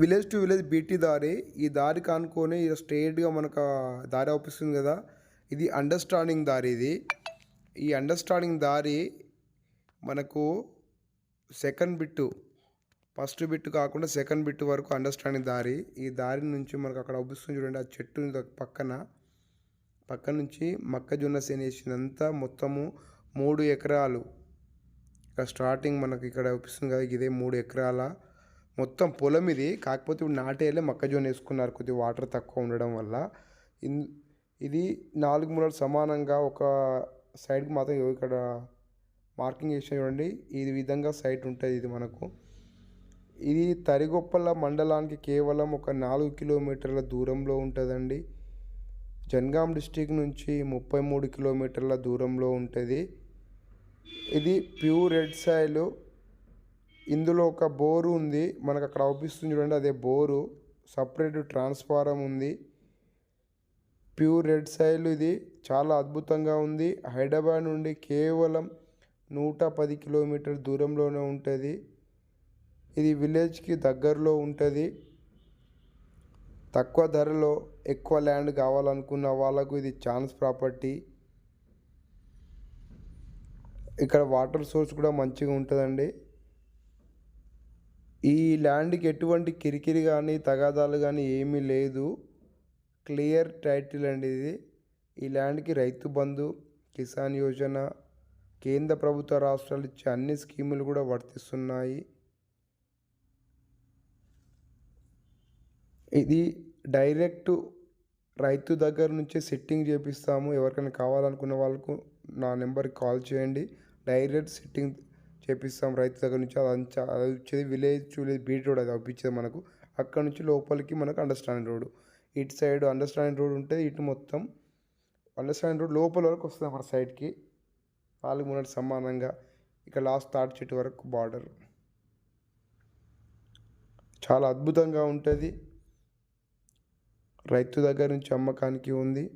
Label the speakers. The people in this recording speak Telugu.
Speaker 1: విలేజ్ టు విలేజ్ బీటీ దారి ఈ దారి కానుకొని ఇది మనకు దారి అవుపిస్తుంది కదా. ఇది అండర్స్టాండింగ్ దారి ఇది. ఈ అండర్స్టాండింగ్ దారి మనకు సెకండ్ బిట్టు ఫస్ట్ బిట్టు కాకుండా సెకండ్ బిట్టు వరకు అండర్స్టాండింగ్ దారి. ఈ దారి నుంచి మనకు అక్కడ అవుపిస్తుంది చూడండి ఆ చెట్టు పక్కన. పక్క నుంచి మొక్కజొన్న సేనేసినంతా మొత్తము మూడు ఎకరాలు. ఇక్కడ స్టార్టింగ్ మనకి ఇక్కడ అవుపిస్తుంది కదా ఇదే మూడు ఎకరాల మొత్తం పొలం ఇది. కాకపోతే ఇప్పుడు నాటేలే మొక్కజొన్న వేసుకున్నారు కొద్దిగా వాటర్ తక్కువ ఉండడం వల్ల. ఇన్- ఇది నాలుగు మూలలు సమానంగా ఒక సైడ్కి మాత్రం ఇక్కడ మార్కింగ్ చేసిన చూడండి. ఈ విధంగా సైట్ ఉంటుంది ఇది మనకు. ఇది తరిగొప్పల మండలానికి కేవలం ఒక నాలుగు కిలోమీటర్ల దూరంలో ఉంటుందండి. జనగాం డిస్టిక్ నుంచి ముప్పై మూడు కిలోమీటర్ల దూరంలో ఉంటుంది. ఇది ప్యూర్ రెడ్ సాయిల్. ఇందులో ఒక బోరు ఉంది. మనకు అక్కడ అవుపిస్తుంది చూడండి. అదే బోరు. సపరేట్ ట్రాన్స్ఫారం ఉంది. ప్యూర్ రెడ్ సైల్ ఇది. చాలా అద్భుతంగా ఉంది. హైదరాబాద్ నుండి కేవలం నూట పది కిలోమీటర్ దూరంలోనే ఉంటుంది. ఇది విలేజ్కి దగ్గరలో ఉంటుంది. తక్కువ ధరలో ఎక్కువ ల్యాండ్ కావాలనుకున్న వాళ్ళకు ఇది ఛాన్స్ ప్రాపర్టీ. ఇక్కడ వాటర్ సోర్స్ కూడా మంచిగా ఉంటుందండి. ఈ ల్యాండ్కి ఎటువంటి కిరికిరి కానీ తగాదాలు కానీ ఏమీ లేదు. క్లియర్ టైటిల్ అండి ఇది. ఈ ల్యాండ్కి రైతు బంధు కిసాన్ యోజన కేంద్ర ప్రభుత్వ రాష్ట్రాలు ఇచ్చే అన్ని స్కీములు కూడా వర్తిస్తున్నాయి. ఇది డైరెక్ట్ రైతు దగ్గర నుంచే సెట్టింగ్ చేపిస్తాము. ఎవరికైనా కావాలనుకున్న వాళ్ళకు నా నెంబర్కి కాల్ చేయండి. డైరెక్ట్ సెట్టింగ్ చేపిస్తాం రైతు దగ్గర నుంచి. అది అది వచ్చేది విలేజ్ చూలేదు బీట్ రోడ్ అది అప్పించేది మనకు. అక్కడ నుంచి లోపలికి మనకు అండర్స్టాండింగ్ రోడ్. ఇటు సైడ్ అండర్స్టాండింగ్ రోడ్ ఉంటుంది ఇటు మొత్తం అండర్స్టాండింగ్ రోడ్ లోపల వరకు వస్తుంది మన సైడ్కి. నాలుగు మూడు సమానంగా ఇక లాస్ట్ తాటి చెట్టు వరకు బార్డర్. చాలా అద్భుతంగా ఉంటుంది. రైతు దగ్గర నుంచి అమ్మకానికి ఉంది.